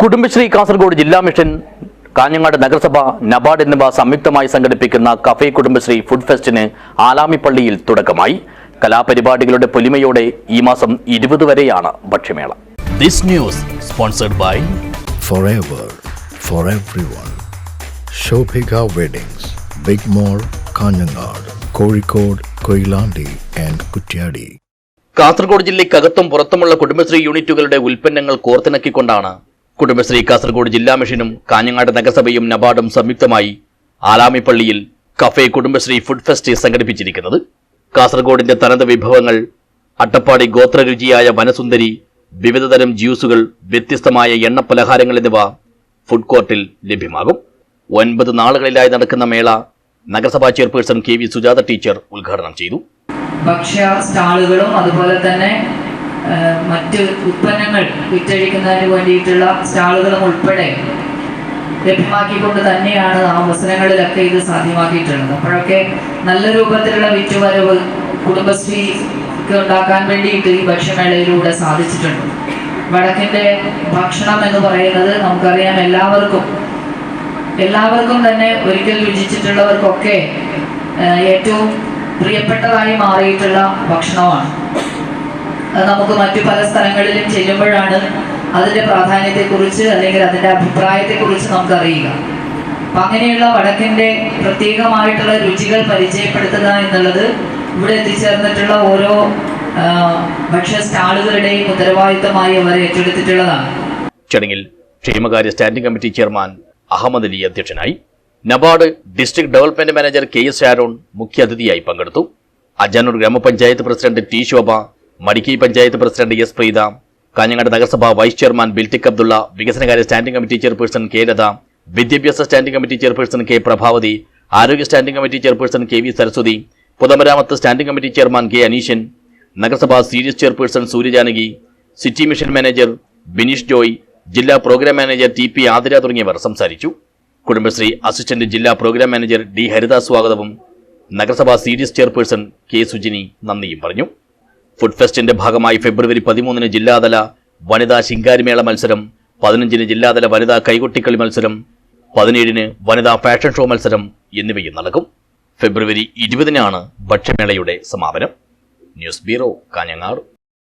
കുടുംബശ്രീ കാസർഗോഡ് ജില്ലാ മിഷൻ കാഞ്ഞങ്ങാട് നഗരസഭ നബാർഡ് എന്നിവ സംയുക്തമായി സംഘടിപ്പിക്കുന്ന കഫേ കുടുംബശ്രീ ഫുഡ് ഫെസ്റ്റിന് ആലാമിപ്പള്ളിയിൽ തുടക്കമായി. കലാപരിപാടികളുടെ പൊലിമയോടെ ഈ മാസം ഇരുപത് വരെയാണ് ഭക്ഷ്യമേള. This news sponsored by Kutyadi. Kasaragod ജില്ലയ്ക്കകത്തും പുറത്തുമുള്ള കുടുംബശ്രീ യൂണിറ്റുകളുടെ ഉൽപ്പന്നങ്ങൾ കോർത്തിണക്കിക്കൊണ്ടാണ് കുടുംബശ്രീ കാസർഗോഡ് ജില്ലാ മിഷനും കാഞ്ഞങ്ങാട് നഗരസഭയും നബാർഡും സംയുക്തമായി ആലാമിപ്പള്ളിയിൽ കഫേ കുടുംബശ്രീ ഫുഡ് ഫെസ്റ്റ് സംഘടിപ്പിച്ചിരിക്കുന്നത്. കാസർഗോഡിന്റെ തനത് വിഭവങ്ങൾ അട്ടപ്പാടി ഗോത്രരുചിയായ വനസുന്ദരി വിവിധതരം ജ്യൂസുകൾ വ്യത്യസ്തമായ എണ്ണപ്പലഹാരങ്ങൾ എന്നിവ ഫുഡ് കോർട്ടിൽ ലഭ്യമാകും. ഒൻപത് നാളുകളിലായി നടക്കുന്ന മേള നഗരസഭാ chairperson K V Sujatha teacher ഉദ്ഘാടനം ചെയ്തു. ഭക്ഷ്യ സ്റ്റാളുകളും അതുപോലെ തന്നെ മറ്റ് ഉത്പന്നങ്ങൾ വിറ്റഴിക്കുന്നതിന് വേണ്ടിയിട്ടുള്ള സ്റ്റാളുകളും ഉൾപ്പെടെ ലഭ്യമാക്കിക്കൊണ്ട് തന്നെയാണ് ആ അവസരങ്ങളിലൊക്കെ ഇത് സാധ്യമാക്കിയിട്ടുള്ളത്. അപ്പോഴൊക്കെ നല്ല രൂപത്തിലുള്ള വിറ്റുവരവ് കുടുംബശ്രീക്ക് ഉണ്ടാക്കാൻ വേണ്ടിയിട്ട് ഈ ഭക്ഷ്യമേളയിലൂടെ സാധിച്ചിട്ടുണ്ട്. വടക്കിന്റെ ഭക്ഷണം എന്ന് പറയുന്നത് നമുക്കറിയാം എല്ലാവർക്കും എല്ലാവർക്കും തന്നെ ഒരിക്കൽ രുചിച്ചിട്ടുള്ളവർക്കൊക്കെ ഏറ്റവും പ്രിയപ്പെട്ടതായി മാറിയിട്ടുള്ള ഭക്ഷണമാണ്. നമുക്ക് മറ്റു പല സ്ഥലങ്ങളിലും ചെല്ലുമ്പോഴാണ് അതിന്റെ പ്രാധാന്യത്തെക്കുറിച്ച് അല്ലെങ്കിൽ അതിന്റെ അഭിപ്രായത്തെക്കുറിച്ച് നമുക്ക് അറിയുക അപ്പം അങ്ങനെയുള്ള വടക്കിന്റെ പ്രത്യേകമായിട്ടുള്ള രുചികൾ പരിചയപ്പെടുത്തുക എന്നുള്ളത് ഇവിടെ എത്തിച്ചേർന്നിട്ടുള്ള ഓരോ ഭക്ഷ്യ സ്റ്റാളുകളുടെയും ഉത്തരവാദിത്തമായി അവർ ഏറ്റെടുത്തിട്ടുള്ളതാണ്. ചടങ്ങിൽ ക്ഷേമകാര്യ standing committee chairman Ahammed Ali അധ്യക്ഷനായി NABARD district development manager K S Sharon മുഖ്യാതിഥിയായി പങ്കെടുത്തു. അജാനൂർ ഗ്രാമപഞ്ചായത്ത് president T Shobha Madikai panchayat president S Preetha Kanhangad നഗരസഭ വൈസ് ചെയർമാൻ ബിൽറ്റിക് അബ്ദുള്ള വികസനകാര്യ standing committee chairperson K Latha വിദ്യാഭ്യാസ standing committee chairperson K Prabhavathi ആരോഗ്യ standing committee chairperson K V Saraswathi പൊതുമരാമത്ത് standing committee chairman K Aneeshan നഗരസഭാ serious chairperson Suryajanaki city mission manager Bineesh Joy ജില്ലാ program manager T P Athira തുടങ്ങിയവർ സംസാരിച്ചു. Kudumbashree assistant ജില്ലാ programme manager D Haridas സ്വാഗതവും നഗരസഭാ സീരിയസ് ചെയർപേഴ്സൺ കെ സുജിനി നന്ദിയും പറഞ്ഞു. ഫുഡ് ഫെസ്റ്റിന്റെ ഭാഗമായി ഫെബ്രുവരി പതിമൂന്നിന് ജില്ലാതല വനിതാ ശിങ്കാരിമേള മത്സരം പതിനഞ്ചിന് ജില്ലാതല വനിതാ കൈകൊട്ടിക്കളി മത്സരം പതിനേഴിന് വനിതാ ഫാഷൻ ഷോ മത്സരം എന്നിവയും നടക്കും. ഫെബ്രുവരി ഇരുപതിനാണ് ഭക്ഷ്യമേളയുടെ സമാപനം. News bureau Kanhangad.